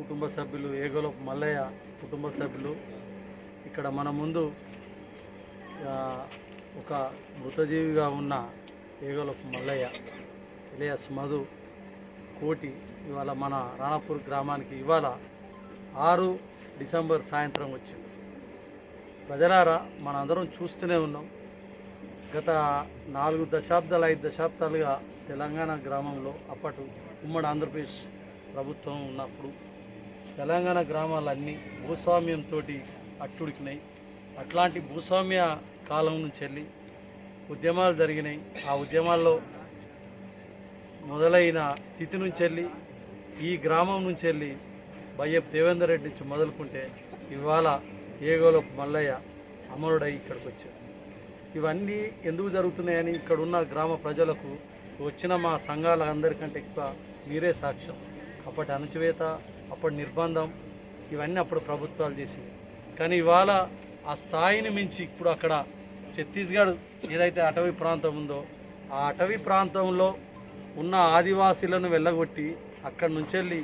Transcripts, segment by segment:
కుటుంబ సభ్యులు ఏగోలపు మల్లయ్య కుటుంబ సభ్యులు. ఇక్కడ మన ముందు ఒక మృతజీవిగా ఉన్న ఏగోలపు మల్లయ్య ఇలియాస్ మధు కోటి ఇవాళ మన రాణాపూర్ గ్రామానికి ఇవాళ ఆరు డిసెంబర్ సాయంత్రం వచ్చింది. ప్రజలారా మనందరం చూస్తూనే ఉన్నాం. గత నాలుగు దశాబ్దాలు ఐదు దశాబ్దాలుగా తెలంగాణ గ్రామంలో అప్పటి ఉమ్మడి ఆంధ్రప్రదేశ్ ప్రభుత్వం ఉన్నప్పుడు తెలంగాణ గ్రామాలన్నీ భూస్వామ్యంతో అట్టుడికినాయి. అట్లాంటి భూస్వామ్య కాలం నుంచి వెళ్ళి ఉద్యమాలు జరిగినాయి. ఆ ఉద్యమాల్లో మొదలైన స్థితి నుంచి వెళ్ళి ఈ గ్రామం నుంచి వెళ్ళి బయ్యప్ దేవేందర్ రెడ్డి నుంచి మొదలుకుంటే ఇవాళ ఏగోలో మల్లయ్య అమరుడై ఇక్కడికి వచ్చాడు ఇవన్నీ ఎందుకు జరుగుతున్నాయని ఇక్కడ ఉన్న గ్రామ ప్రజలకు వచ్చిన మా సంఘాల అందరికంటే ఎక్కువ మీరే సాక్ష్యం. అప్పటి అణచివేత అప్పుడు నిర్బంధం ఇవన్నీ అప్పుడు ప్రభుత్వాలు చేసింది. కానీ ఇవాళ ఆ స్థాయిని మించి ఇప్పుడు అక్కడ ఛత్తీస్గఢ్ ఏదైతే అటవీ ప్రాంతం ఉందో ఆ అటవీ ప్రాంతంలో ఉన్న ఆదివాసీలను వెళ్ళగొట్టి అక్కడి నుంచి వెళ్ళి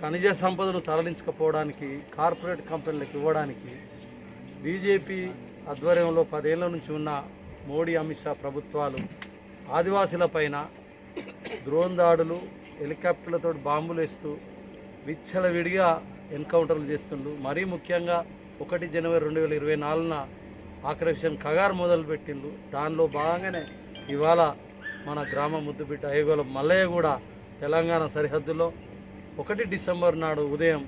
ఖనిజ సంపదను తరలించకపోవడానికి కార్పొరేట్ కంపెనీలకు ఇవ్వడానికి బీజేపీ ఆధ్వర్యంలో పదేళ్ళ నుంచి ఉన్న మోడీ అమిత్ షా ప్రభుత్వాలు ఆదివాసీలపైన డ్రోన్ దాడులు హెలికాప్టర్లతో బాంబులు వేస్తూ విచ్చలవిడిగా ఎన్కౌంటర్లు చేస్తుండు. మరీ ముఖ్యంగా ఒకటి జనవరి రెండు వేల ఇరవై నాలుగున ఆపరేషన్ కగార్ మొదలుపెట్టిండు. దానిలో భాగంగానే ఇవాళ మన గ్రామ ముద్దుబిడ్డ అయ్యగోల మల్లయ్య కూడా తెలంగాణ సరిహద్దులో ఒకటి డిసెంబర్ నాడు ఉదయం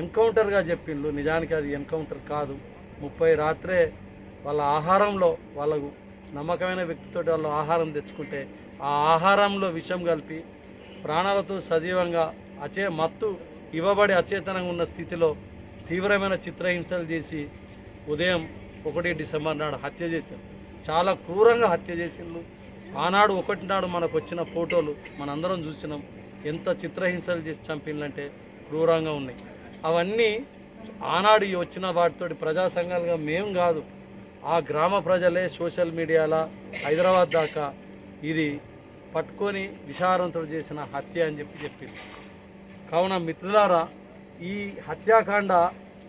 ఎన్కౌంటర్గా చెప్పిండు. నిజానికి అది ఎన్కౌంటర్ కాదు. ముప్పై రాత్రే వాళ్ళ ఆహారంలో వాళ్ళకు నమ్మకమైన వ్యక్తితో వాళ్ళు ఆహారం తెచ్చుకుంటే ఆ ఆహారంలో విషం కలిపి ప్రాణాలతో సజీవంగా అచే మత్తు ఇవ్వబడి అచేతనంగా ఉన్న స్థితిలో తీవ్రమైన చిత్రహింసలు చేసి ఉదయం ఒకటి డిసెంబర్ నాడు హత్య చేశారు. చాలా క్రూరంగా హత్య చేసిండ్రు. ఆనాడు ఒకటి నాడు మనకు వచ్చిన ఫోటోలు మనందరం చూసినాం. ఎంత చిత్రహింసలు చేసి చంపిందంటే క్రూరంగా ఉన్నాయి. అవన్నీ ఆనాడు వచ్చిన వాటితోటి ప్రజా సంఘాలుగా మేము కాదు ఆ గ్రామ ప్రజలే సోషల్ మీడియాలో హైదరాబాద్ దాకా ఇది పట్టుకొని విషారంతో చేసిన హత్య అని చెప్పి చెప్పింది కావున మిత్రులారా ఈ హత్యాకాండ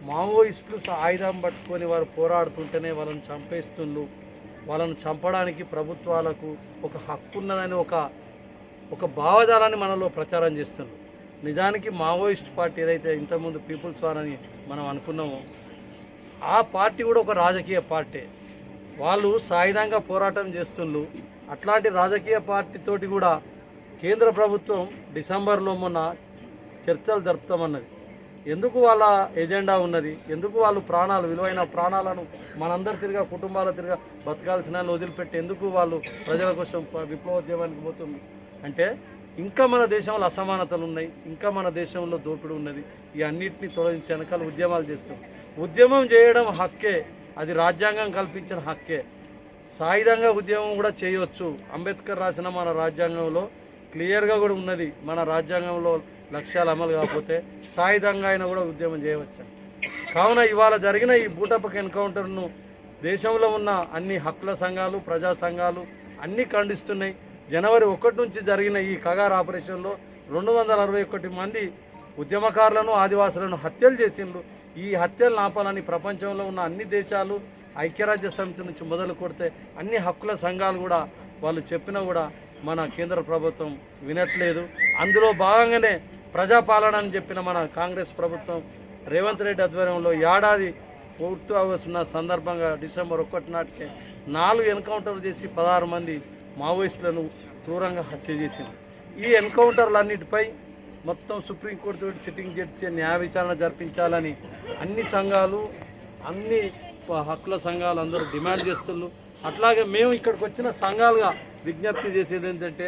మావోయిస్టులు ఆయుధం పట్టుకొని వారు పోరాడుతుంటేనే వాళ్ళని చంపేస్తుండ్రు. వాళ్ళని చంపడానికి ప్రభుత్వాలకు ఒక హక్కు ఉన్నదని ఒక ఒక భావజాలాన్ని మనలో ప్రచారం చేస్తున్నారు నిజానికి మావోయిస్ట్ పార్టీ ఏదైతే ఇంతకుముందు పీపుల్స్ వార్ అని మనం అనుకున్నామో ఆ పార్టీ కూడా ఒక రాజకీయ పార్టీ. వాళ్ళు సాయుధంగా పోరాటం చేస్తుండ్రు. అట్లాంటి రాజకీయ పార్టీతోటి కూడా కేంద్ర ప్రభుత్వం డిసెంబర్లో మొన్న చర్చలు జరుపుతామన్నది. ఎందుకు వాళ్ళ ఎజెండా ఉన్నది? ఎందుకు వాళ్ళు ప్రాణాలు విలువైన ప్రాణాలను మనందరి తిరిగా కుటుంబాల తిరిగా బతకాల్సిన వదిలిపెట్టి ఎందుకు వాళ్ళు ప్రజల కోసం విప్లవోద్యమానికి పోతుంది అంటే ఇంకా మన దేశంలో అసమానతలు ఉన్నాయి ఇంకా మన దేశంలో దోపిడి ఉన్నది. ఈ అన్నిటిని తొలగించే వెనకాల ఉద్యమాలు చేస్తాం. ఉద్యమం చేయడం హక్కే అది రాజ్యాంగం కల్పించిన హక్కే. సాయుధంగా ఉద్యమం కూడా చేయవచ్చు అంబేద్కర్ రాసిన మన రాజ్యాంగంలో క్లియర్గా కూడా ఉన్నది. మన రాజ్యాంగంలో లక్ష్యాలు అమలు కాకపోతే సాయుధంగా అయినా కూడా ఉద్యమం చేయవచ్చు? కావున ఇవాళ జరిగిన ఈ బూటపక్ ఎన్కౌంటర్ను దేశంలో ఉన్న అన్ని హక్కుల సంఘాలు ప్రజా సంఘాలు అన్నీ ఖండిస్తున్నాయి. జనవరి ఒకటి నుంచి జరిగిన ఈ కగార్ ఆపరేషన్లో రెండు వందల అరవై ఒకటి మంది ఉద్యమకారులను ఆదివాసులను హత్యలు చేసిండ్రు. ఈ హత్యలు ఆపాలని ప్రపంచంలో ఉన్న అన్ని దేశాలు ఐక్యరాజ్య సమితి నుంచి మొదలు కొడితే అన్ని హక్కుల సంఘాలు కూడా వాళ్ళు చెప్పినా కూడా మన కేంద్ర ప్రభుత్వం వినట్లేదు. అందులో భాగంగానే ప్రజాపాలన అని చెప్పిన మన కాంగ్రెస్ ప్రభుత్వం రేవంత్ రెడ్డి ఆధ్వర్యంలో ఏడాది పూర్తి వస్తున్న సందర్భంగా డిసెంబర్ ఒకటి నాటికే నాలుగు ఎన్కౌంటర్లు చేసి పదహారు మంది మావోయిస్టులను క్రూరంగా హత్య చేసింది. ఈ ఎన్కౌంటర్లన్నిటిపై మొత్తం సుప్రీంకోర్టు తోటి సిట్టింగ్ జడ్జి న్యాయ విచారణ జరిపించాలని అన్ని సంఘాలు అన్ని హక్కుల సంఘాలు అందరూ డిమాండ్ చేస్తున్నారు. అట్లాగే మేము ఇక్కడికి వచ్చిన సంఘాలుగా విజ్ఞప్తి చేసేది ఏంటంటే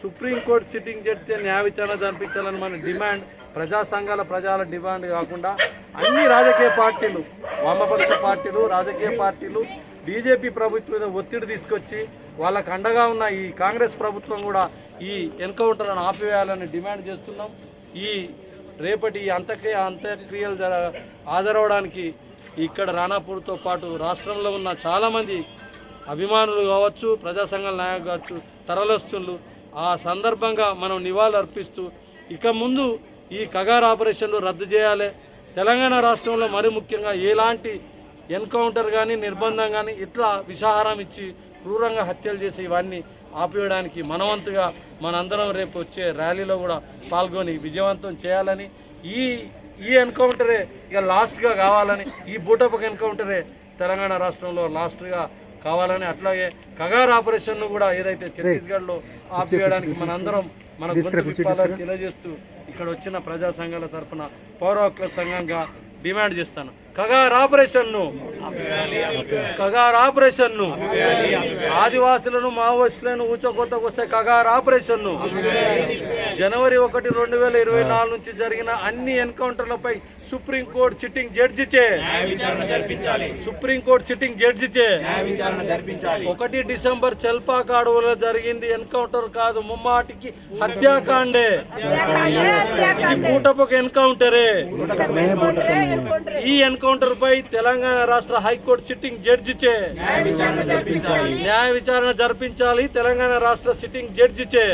సుప్రీంకోర్టు సిట్టింగ్ జడ్జి న్యాయ విచారణ జరిపించాలని మన డిమాండ్. ప్రజా సంఘాల ప్రజల డిమాండ్ కాకుండా అన్ని రాజకీయ పార్టీలు వామపక్ష పార్టీలు రాజకీయ పార్టీలు బీజేపీ ప్రభుత్వం మీద ఒత్తిడి తీసుకొచ్చి వాళ్ళకు అండగా ఉన్న ఈ కాంగ్రెస్ ప్రభుత్వం కూడా ఈ ఎన్కౌంటర్లను ఆపివేయాలని డిమాండ్ చేస్తున్నాం. ఈ రేపటి అంతక్రియ అంత్యక్రియ అంత్యక్రియలు ఆదరవడానికి ఇక్కడ రాణాపూర్తో పాటు రాష్ట్రంలో ఉన్న చాలామంది అభిమానులు కావచ్చు ప్రజా సంఘాల నాయకులు కావచ్చు తరలిస్తుండ్రు ఆ సందర్భంగా మనం నివాళులు అర్పిస్తూ ఇక ముందు ఈ కగార్ ఆపరేషన్లు రద్దు చేయాలి. తెలంగాణ రాష్ట్రంలో మరి ముఖ్యంగా ఎలాంటి ఎన్కౌంటర్ కానీ నిర్బంధం కానీ ఇట్లా విషాహారం ఇచ్చి క్రూరంగా హత్యలు చేసి ఇవన్నీ ఆపేయడానికి మనవంతుగా మనందరం రేపు వచ్చే ర్యాలీలో కూడా పాల్గొని విజయవంతం చేయాలని ఈ ఈ ఎన్కౌంటరే ఇక లాస్ట్గా కావాలని ఈ బూటపక ఎన్కౌంటరే తెలంగాణ రాష్ట్రంలో లాస్ట్గా కావాలని అట్లాగే కగార్ ఆపరేషన్ను కూడా ఏదైతే ఛత్తీస్గఢ్లో ఆపేయడానికి మనందరం మన తెలియజేస్తూ ఇక్కడ వచ్చిన ప్రజా సంఘాల తరఫున పౌర హక్కుల సంఘంగా డిమాండ్ చేస్తాను. కగార్ ఆపరేషన్ను కగార్ ఆపరేషన్ను ఆదివాసులను మావోయిస్టులను ఊచకొత్తకొస్తే కగార్ ఆపరేషన్ను. జనవరి ఒకటి రెండు వేల ఇరవై నాలుగు నుంచి జరిగిన అన్ని ఎన్కౌంటర్లపై సుప్రీంకోర్టు సిట్టింగ్ జడ్జిచే. సుప్రీంకోర్టు సిట్టింగ్ జడ్జిచే. ఒకటి డిసెంబర్ చెల్పాక అడవులో జరిగింది ఎన్కౌంటర్ కాదు ముమ్మాటికి హత్యాకాండే. ఇది పూటపొక ఎన్కౌంటరే. ఈ ఎన్కౌంటర్ పై తెలంగాణ రాష్ట్ర హైకోర్టు సిట్టింగ్ జడ్జిచే. న్యాయ విచారణ జరిపించాలి. తెలంగాణ రాష్ట్ర సిట్టింగ్ జడ్జిచే.